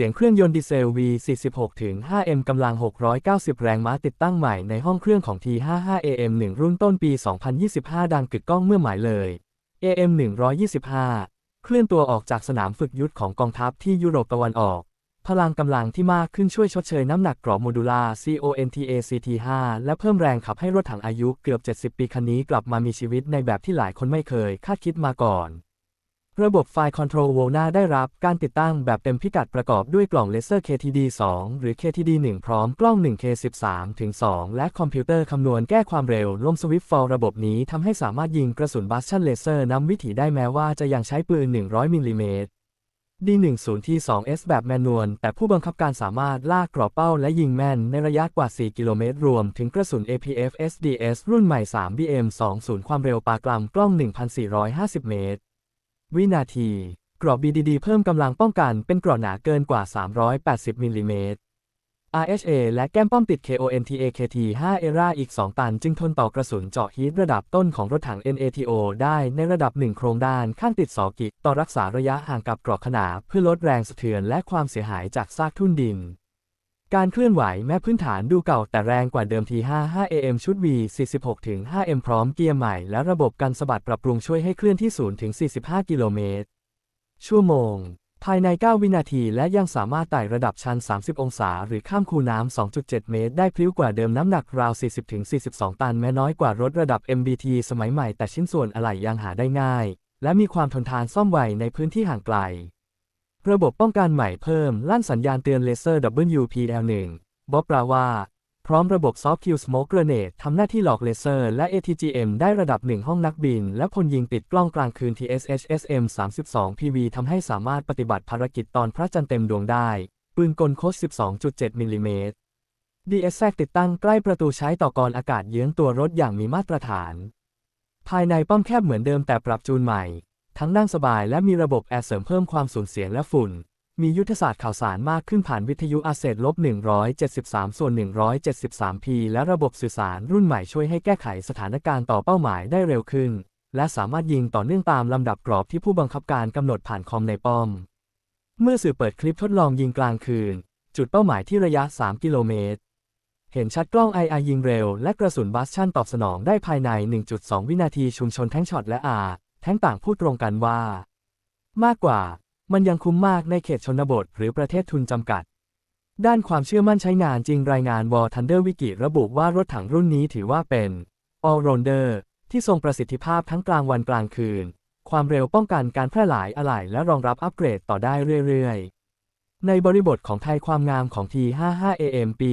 สียงเครื่องยนต์ดีเซล V46 ถึง 5M กำลัง 690 แรงม้าติดตั้งใหม่ในห้องเครื่องของ T55AM1 รุ่นต้นปี 2025 ดังกึกก้องเมื่อหมายเลย AM125 เคลื่อนตัวออกจากสนามฝึกยุทธของกองทัพที่ยุโรปตะวันออก พลังกำลังที่มากขึ้นช่วยชดเชยน้ำหนักกรอบโมดูลา CONTACT5 และเพิ่มแรงขับให้รถถังอายุเกือบ 70 ปีคันนี้กลับมามีชีวิตในแบบที่หลายคนไม่เคยคาดคิดมาก่อน ระบบไฟล์คอนโทรลโวนาได้รับการติดตั้งแบบเต็มพิกัดประกอบด้วยกล่องเลเซอร์ KTD 2 หรือ KTD 1 พร้อมกล้อง 1K 13ถึง2และคอมพิวเตอร์คำนวณแก้ความเร็วลมสวิฟฟอลระบบนี้ทำให้สามารถยิงกระสุนบัสชั่นเลเซอร์นำวิถีได้แม้ว่าจะยังใช้ปืน 100มิลลิเมตร D10T2S แบบแมนนวลแต่ผู้บังคับการสามารถลากกรอบเป้าและยิงแม่นในระยะกว่า 4 กิโลเมตร รวมถึงกระสุน APF SDS รุ่นใหม่ 3 BM20 ความเร็วปากลำกล้อง 1,450 เมตร วินาทีกรอบ BDD เพิ่มกำลังป้องกันเป็นกรอบหนาเกินกว่า 380มิลลิเมตร RHA และแก้มป้อมติด KONTAKT5 ERA อีก 2 ตัน จึงทนต่อกระสุนเจาะฮีทระดับต้นของรถถัง NATO ได้ในระดับ 1 โครงด้านข้างติด 2 กิก ต่อรักษาระยะห่างกับกรอบขนาเพื่อลดแรงสะเทือนและความเสียหายจากซากทุ่นดิน การเคลื่อนไหวแม้พื้นฐานดูเก่าแต่แรงกว่าเดิมที 55AM ชุด V46 ถึง 5M พร้อมเกียร์ใหม่และระบบกันสะบัดปรับปรุงช่วยให้เคลื่อนที่ 0 ถึง 45 กิโลเมตร ชั่วโมง ภายใน 9 วินาทีและยังสามารถไต่ระดับชัน 30 องศา หรือข้ามคูน้ำ 2.7 เมตร ได้พลิ้วกว่าเดิมน้ำหนักราว 40-42 ตัน แม้น้อยกว่ารถระดับ MBT สมัยใหม่แต่ชิ้นส่วนอะไหล่ยังหาได้ง่าย และมีความทนทานซ่อมไวในพื้นที่ห่างไกล ระบบป้องกันใหม่เพิ่มลั่นสัญญาณเตือนเลเซอร์ WPL1 บ๊อบปราว่า พร้อมระบบ Soft Kill Smoke Grenade ทำหน้าที่หลอกเลเซอร์ และ ATGM ได้ระดับ1ห้องนักบิน และพลยิงติดกล้องกลางคืน TSHSM 32 PV ทำให้สามารถปฏิบัติภารกิจตอนพระจันทร์เต็มดวงได้ ปืนกลโคช12.7มิลลิเมตร DS ติดตั้งใกล้ประตูใช้ต่อกรอากาศเยื้องตัวรถอย่างมีมาตรฐาน ภายในป้อมแคบเหมือนเดิมแต่ปรับจูนใหม่ ทั้งนั่งสบายและมีระบบแอร์เสริมเพิ่มความสูญเสียงและฝุ่น มียุทธศาสตร์ข่าวสารมากขึ้นผ่านวิทยุอาเซตลบ173 ส่วน 173p และระบบสื่อสารรุ่นใหม่ช่วยให้แก้ไขสถานการณ์ต่อเป้าหมายได้เร็วขึ้น และสามารถยิงต่อเนื่องตามลำดับกรอบที่ผู้บังคับการกำหนดผ่านคอมในป้อม เมื่อสื่อเปิดคลิปทดลองยิงกลางคืน จุดเป้าหมายที่ระยะ 3 กิโลเมตรเห็นชัดกล้อง IR ยิงเร็ว และกระสุนบัสชั่นตอบสนองได้ภายใน 1.2 วินาทีชุมชนแท้งช็อตและอา ท้งต่างพูดตรงกันว่า มากกว่า มันยังคุ้มมากในเขตชนบทหรือประเทศทุนจำกัด ด้านความเชื่อมั่นใช้งานจริงรายงานวอลทันเดอร์วิกิระบุว่ารถถังรุ่นนี้ถือว่าเป็น All-Rounder ที่ทรงประสิทธิภาพทั้งกลางวันกลางคืน ความเร็วป้องกันการแพร่หลายอะไหล่และรองรับอัปเกรดต่อได้เรื่อยๆ ในบริบทของไทยความงามของ T55AM ปี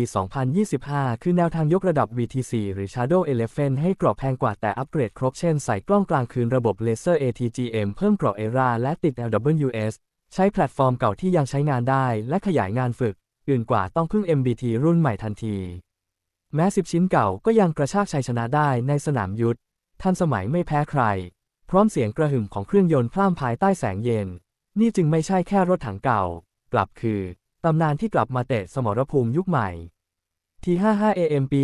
2025 คือแนวทางยกระดับ VTC หรือ Shadow Elephant ให้กรอบแพงกว่าแต่อัปเกรดครบเช่นใส่กล้องกลางคืนระบบเลเซอร์ ATGM เพิ่มกรอบ ERA และติด LWS ใช้แพลตฟอร์มเก่าที่ยังใช้งานได้และขยายงานฝึก อื่นกว่าต้องพึ่ง MBT รุ่นใหม่ทันที แม้10 ชิ้นเก่าก็ยังกระชากชัยชนะได้ในสนามยุทธทันสมัยไม่แพ้ใคร พร้อมเสียงกระหึ่มของเครื่องยนต์พร่ำภายใต้แสงเย็น นี่จึงไม่ใช่แค่รถถังเก่า กลับคือ ตำนานที่กลับมาเตะสมรภูมิยุคใหม่ T55AM ปี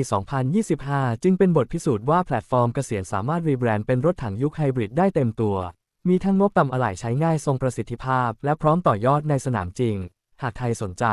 2025 จึงเป็นบทพิสูจน์ว่าแพลตฟอร์มเกษียณสามารถรีแบรนด์เป็นรถถังยุคไฮบริดได้เต็มตัว มีทั้งงบต่ำอะไหล่ใช้ง่ายทรงประสิทธิภาพ และพร้อมต่อยอดในสนามจริง หากไทยสนใจ